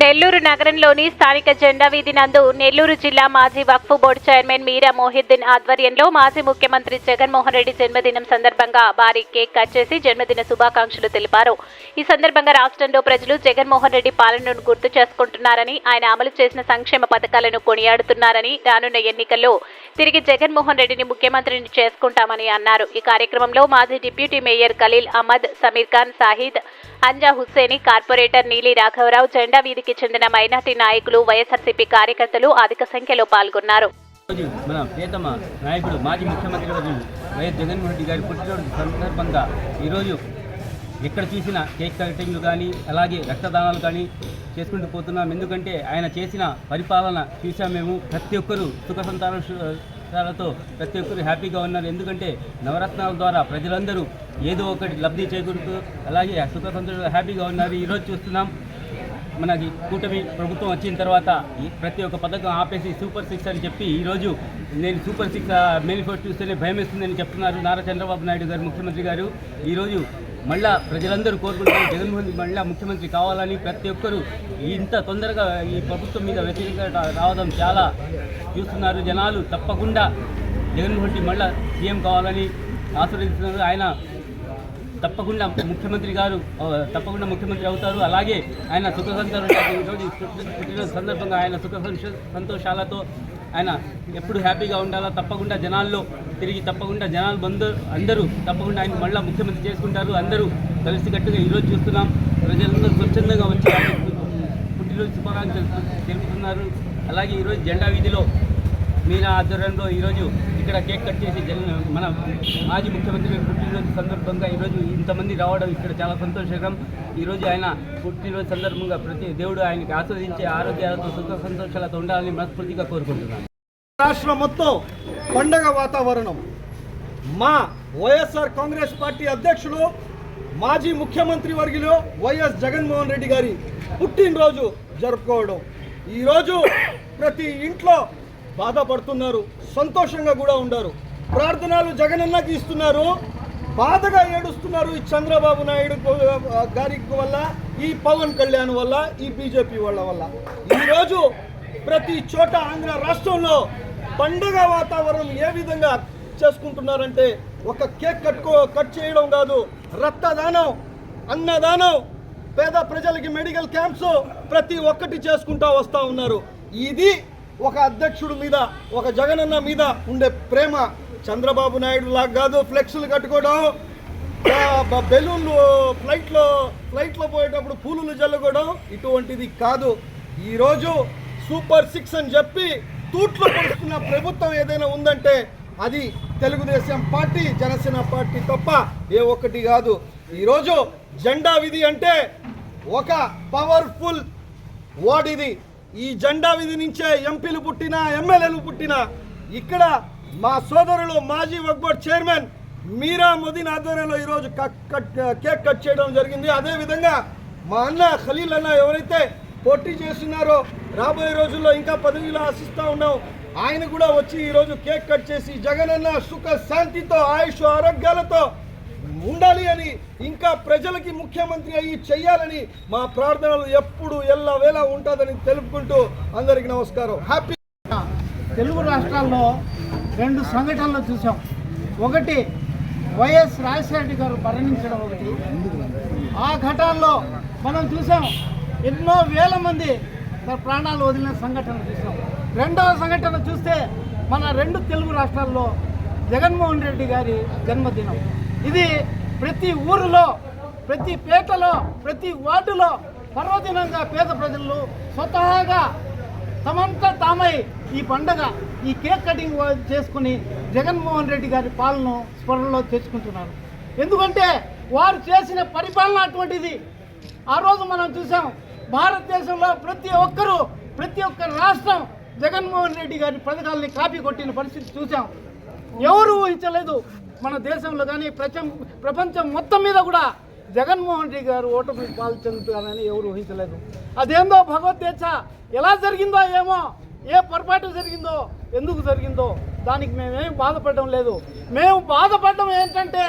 నెల్లూరు నగరంలోని స్థానిక జెండా వీధి నందు నెల్లూరు జిల్లా మాజీ వక్ఫ్ బోర్డు చైర్మన్ మీరా మొహిద్దీన్ ఆధ్వర్యంలో మాజీ ముఖ్యమంత్రి జగన్మోహన్ రెడ్డి జన్మదినం సందర్భంగా భారీ కేక్ కట్ చేసి జన్మదిన శుభాకాంక్షలు తెలిపారు. ఈ సందర్భంగా రాష్ట్రంలో ప్రజలు జగన్మోహన్ రెడ్డి పాలనను గుర్తు చేసుకుంటున్నారని ఆయన అమలు చేసిన సంక్షేమ పథకాలను కొనియాడుతున్నారని రానున్న ఎన్నికల్లో తిరిగి జగన్మోహన్ రెడ్డిని ముఖ్యమంత్రిని చేసుకుంటామని అన్నారు. ఈ కార్యక్రమంలో మాజీ deputy mayor Khaleel Ahmed Sameer Khan Sahid Anja Husseini corporator Neeli రాఘవరావు జెండా పార్టీకి చెందిన మైనార్టీ నాయకులు వైఎస్ఆర్సీపీ కార్యకర్తలు అధిక సంఖ్యలో పాల్గొన్నారు. రోజు మన ప్రియతమ నాయకుడు మాజీ ముఖ్యమంత్రి రోజు వైఎస్ జగన్మోహన్ రెడ్డి గారి పుట్టినరోజు సందర్భంగా ఈరోజు ఎక్కడ చూసినా కేక్ కటింగ్లు కానీ అలాగే రక్తదానాలు కానీ చేసుకుంటూ పోతున్నాం. ఎందుకంటే ఆయన చేసిన పరిపాలన చూసాం మేము. ప్రతి ఒక్కరూ సుఖ సంతానాలతో ప్రతి ఒక్కరు హ్యాపీగా ఉన్నారు. ఎందుకంటే నవరత్నాల ద్వారా ప్రజలందరూ ఏదో ఒకటి లబ్ధి చేకూరుతూ అలాగే సుఖ సంతోషాలు హ్యాపీగా ఉన్నారు. ఈరోజు చూస్తున్నాం. మనకి కూటమి ప్రభుత్వం వచ్చిన తర్వాత ఈ ప్రతి ఒక్క పథకం ఆపేసి సూపర్ సిక్స్ అని చెప్పి ఈరోజు నేను సూపర్ సిక్స్ మేనిఫెస్టో చూస్తేనే భయం వేస్తుందని చెప్తున్నారు నారా చంద్రబాబు నాయుడు గారు ముఖ్యమంత్రి గారు. ఈరోజు మళ్ళా ప్రజలందరూ కోరుకుంటున్నారు జగన్మోహన్ రెడ్డి మళ్ళా ముఖ్యమంత్రి కావాలని ప్రతి ఒక్కరూ ఇంత తొందరగా ఈ ప్రభుత్వం మీద వ్యతిరేకత రావడం చాలా చూస్తున్నారు జనాలు. తప్పకుండా జగన్మోహన్ రెడ్డి మళ్ళా సీఎం కావాలని ఆశీర్వదిస్తున్నారు. ఆయన తప్పకుండా ముఖ్యమంత్రి గారు తప్పకుండా ముఖ్యమంత్రి అవుతారు. అలాగే ఆయన సుఖ సంతోషం పుట్టినరోజు సందర్భంగా ఆయన సుఖ సంతోష- సంతోషాలతో ఆయన ఎప్పుడు హ్యాపీగా ఉండాలో తప్పకుండా జనాల్లో తిరిగి తప్పకుండా జనాలు బంధు అందరూ తప్పకుండా ఆయన మళ్ళీ ముఖ్యమంత్రి చేసుకుంటారు. అందరూ కలిసికట్టుగా ఈరోజు చూస్తున్నాం. ప్రజలందరూ స్వచ్ఛందంగా వచ్చి పుట్టినరోజు శుభాకాంక్షలు తెలుపుతున్నారు. అలాగే ఈరోజు జెండా వీధిలో మీనా ఆధ్వర్యంలో ఈరోజు ఇక్కడ కేక్ కట్ చేసి జగన్ మన మాజీ ముఖ్యమంత్రి పుట్టినరోజు సందర్భంగా ఈరోజు ఇంతమంది రావడం ఇక్కడ చాలా సంతోషకరం. ఈరోజు ఆయన పుట్టినరోజు సందర్భంగా ప్రతి దేవుడు ఆయనకి ఆస్వాదించే ఆరోగ్యాలతో సుఖ సంతోషాలతో ఉండాలని మనస్ఫూర్తిగా కోరుకుంటున్నాను. రాష్ట్రం మొత్తం పండగ వాతావరణం. మా వైఎస్ఆర్ కాంగ్రెస్ పార్టీ అధ్యక్షులు మాజీ ముఖ్యమంత్రి వర్గిలో వైఎస్ జగన్మోహన్ రెడ్డి గారి పుట్టినరోజు జరుపుకోవడం. ఈరోజు ప్రతి ఇంట్లో బాధపడుతున్నారు సంతోషంగా కూడా ఉన్నారు ప్రార్థనలు జగనన్నకి ఇస్తున్నారు. బాధగా ఏడుస్తున్నారు ఈ చంద్రబాబు నాయుడు గారి వల్ల ఈ పవన్ కళ్యాణ్ వల్ల ఈ బీజేపీ వాళ్ళ వల్ల. ఈరోజు ప్రతి చోట ఆంధ్ర రాష్ట్రంలో పండుగ వాతావరణం ఏ విధంగా చేసుకుంటున్నారంటే ఒక కేక్ కట్టుకో కట్ చేయడం కాదు రక్తదానం అన్నదానం పేద ప్రజలకి మెడికల్ క్యాంప్స్ ప్రతి ఒక్కటి చేసుకుంటా వస్తూ ఉన్నారు. ఇది ఒక అధ్యక్షుడు మీద ఒక జగనన్న మీద ఉండే ప్రేమ చంద్రబాబు నాయుడు లాగా కాదు ఫ్లెక్స్లు కట్టుకోవడం బెలూన్లు ఫ్లైట్లో ఫ్లైట్లో పోయేటప్పుడు పూలు జల్లుకోవడం ఇటువంటిది కాదు. ఈరోజు సూపర్ సిక్స్ అని చెప్పి తూట్లు పడుతున్న ప్రభుత్వం ఏదైనా ఉందంటే అది తెలుగుదేశం పార్టీ జనసేన పార్టీ తప్ప ఏ ఒక్కటి కాదు. ఈరోజు జెండా విధి అంటే ఒక పవర్ఫుల్ వాడిది ఈ జెండా విధి నుంచే ఎంపీలు పుట్టినా ఎమ్మెల్యేలు పుట్టినా ఇక్కడ మా సోదరులు మాజీ వక్బోర్డ్ చైర్మన్ మీరా మోదీన్ ఆధ్వర్యంలో ఈరోజు కట్ కట్ కేక్ కట్ చేయడం జరిగింది. అదేవిధంగా మా అన్న ఖలీల్ అన్న ఎవరైతే పోటీ చేస్తున్నారో రాబోయే రోజుల్లో ఇంకా పదవిలో ఆశిస్తూ ఉన్నాం. ఆయన కూడా వచ్చి ఈరోజు కేక్ కట్ చేసి జగనన్న సుఖ శాంతితో ఆయుష్ ఆరోగ్యాలతో ఉండాలి అని ఇంకా ప్రజలకి ముఖ్యమంత్రి అయ్యి చెయ్యాలని మా ప్రార్థనలు ఎప్పుడు ఎల్లవేళ ఉంటుందని తెలుపుకుంటూ అందరికి నమస్కారం. హ్యాపీ తెలుగు రాష్ట్రాల్లో రెండు సంఘటనలు చూసాం. ఒకటి వైఎస్ రాజశేఖర గారు మరణించడం ఒకటి. ఆ ఘటనలో మనం చూసాం ఎన్నో వేల మంది తన ప్రాణాలు వదిలిన సంఘటన చూసాం. రెండవ సంఘటన చూస్తే మన రెండు తెలుగు రాష్ట్రాల్లో జగన్మోహన్ రెడ్డి గారి జన్మదినం. ఇది ప్రతి ఊరిలో ప్రతి పేటలో ప్రతి వార్డులో పర్వదినంగా పేద ప్రజలు స్వతహాగా తమంతా తామై ఈ పండగ ఈ కేక్ కటింగ్ చేసుకుని జగన్మోహన్ రెడ్డి గారి పాలన స్మరణలో తెచ్చుకుంటున్నారు. ఎందుకంటే వారు చేసిన పరిపాలన అటువంటిది. ఆ రోజు మనం చూసాం భారతదేశంలో ప్రతి ఒక్కరూ ప్రతి ఒక్క రాష్ట్రం జగన్మోహన్ రెడ్డి గారి పథకాలని కాపీ కొట్టిన పరిస్థితి చూసాం. ఎవరు ఊహించలేదు మన దేశంలో కానీ ప్రపంచం ప్రపంచం మొత్తం మీద కూడా జగన్మోహన్ రెడ్డి గారు ఓటమి పాలు చెందుతారని ఎవరు ఊహించలేదు. అదేందో భగవద్గీత. ఎలా జరిగిందో ఏమో ఏ పొరపాటు జరిగిందో ఎందుకు జరిగిందో దానికి మేమేం బాధపడడం లేదు. మేము బాధపడడం ఏంటంటే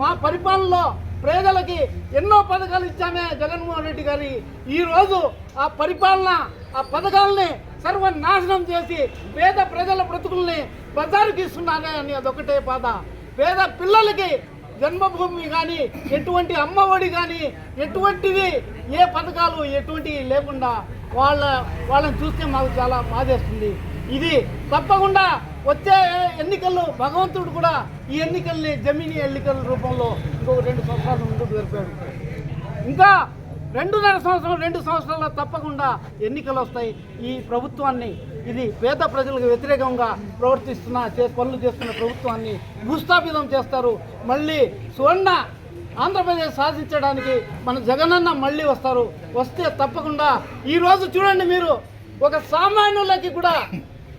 మా పరిపాలనలో ప్రజలకి ఎన్నో పథకాలు ఇచ్చామే జగన్మోహన్ రెడ్డి గారి. ఈరోజు ఆ పరిపాలన ఆ పథకాలని సర్వనాశనం చేసి పేద ప్రజల బ్రతుకుల్ని బజారుకి ఇస్తున్నారే అని అదొకటే బాధ. పేద పిల్లలకి జన్మభూమి కానీ ఎటువంటి అమ్మఒడి కానీ ఎటువంటివి ఏ పథకాలు ఎటువంటివి లేకుండా వాళ్ళ వాళ్ళని చూస్తే మాకు చాలా బాధేస్తుంది. ఇది తప్పకుండా వచ్చే ఎన్నికల్లో భగవంతుడు కూడా ఈ ఎన్నికల్ని జమీనీ ఎన్నికల రూపంలో ఇంకొక రెండు సంవత్సరాల ముందుకు జరిపాడు. ఇంకా రెండున్నర సంవత్సరం రెండు సంవత్సరాల్లో తప్పకుండా ఎన్నికలు వస్తాయి. ఈ ప్రభుత్వాన్ని ఇది పేద ప్రజలకు వ్యతిరేకంగా ప్రవర్తిస్తున్న చే పనులు చేస్తున్న ప్రభుత్వాన్ని భూస్థాపితం చేస్తారు. మళ్ళీ సువర్ణ ఆంధ్రప్రదేశ్ సాధించడానికి మన జగనన్న మళ్ళీ వస్తారు. వస్తే తప్పకుండా ఈరోజు చూడండి మీరు ఒక సామాన్యులకి కూడా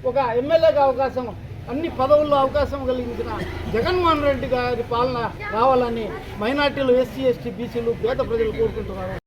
ఒక ఎమ్మెల్యేగా అవకాశం అన్ని పదవుల్లో అవకాశం కలిగించిన జగన్మోహన్ రెడ్డి గారి పాలన రావాలని మైనార్టీలు ఎస్సీ ఎస్టీ బీసీలు పేద ప్రజలు కోరుకుంటున్నారు.